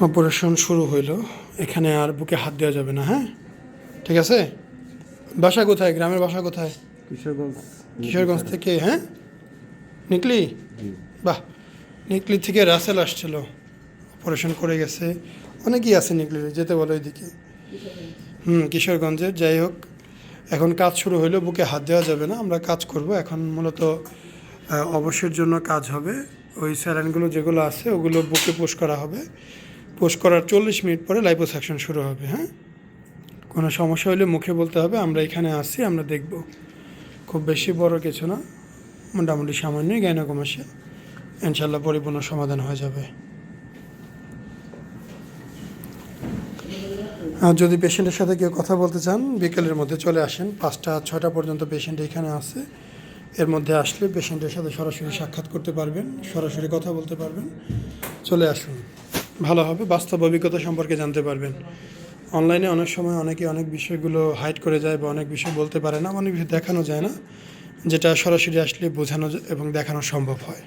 Operation শুরু হইল। এখানে আর বুকে হাত দেওয়া যাবে না হ্যাঁ? ঠিক আছে? বাসা কোথায়? গ্রামের বাসা কোথায়? কিশোরগঞ্জ। কিশোরগঞ্জ থেকে হ্যাঁ? নিকলি? বাহ! নিকলি থেকে রাসেল আসছিল। অপারেশন করে গেছে। অনেকেই আছে নিকলি যেতে বলো ওইদিকে হুম কিশোরগঞ্জের যাই হোক। এখন কাজ শুরু হইল বুকে হাত দেওয়া যাবে না। আমরা কাজ করব। এখন মূলত অবশ্যের জন্য কাজ হবে। ওই স্যালাইনগুলো যেগুলো আছে ওগুলো বুকে পোষ করা হবে। পোষ করার চল্লিশ মিনিট পরে লাইপোসাকশন শুরু হবে হ্যাঁ? কোনো সমস্যা হলে মুখে বলতে হবে, আমরা এখানে আসছি, আমরা দেখব। খুব বেশি বড় কিছু না, মোটামুটি সামান্যই গাইনোকমাসিয়া ইনশাল্লাহ পরিপূর্ণ সমাধান হয়ে যাবে। আর যদি পেশেন্টের সাথে কেউ কথা বলতে চান, বিকেলের মধ্যে চলে আসেন, পাঁচটা, ছয়টা পর্যন্ত পেশেন্ট এখানে আছে। এর মধ্যে আসলে পেশেন্টের সাথে সরাসরি সাক্ষাৎ করতে পারবেন, সরাসরি কথা বলতে পারবেন। চলে আসুন। ভালো হবে, বাস্তব অভিজ্ঞতা সম্পর্কে জানতে পারবেন। অনলাইনে অনেক সময় অনেকে অনেক বিষয়গুলো হাইড করে যায় বা অনেক বিষয় বলতে পারে না অনেক বিষয় দেখানো যায় না, যেটা সরাসরি আসলে বোঝানো এবং দেখানো সম্ভব হয়।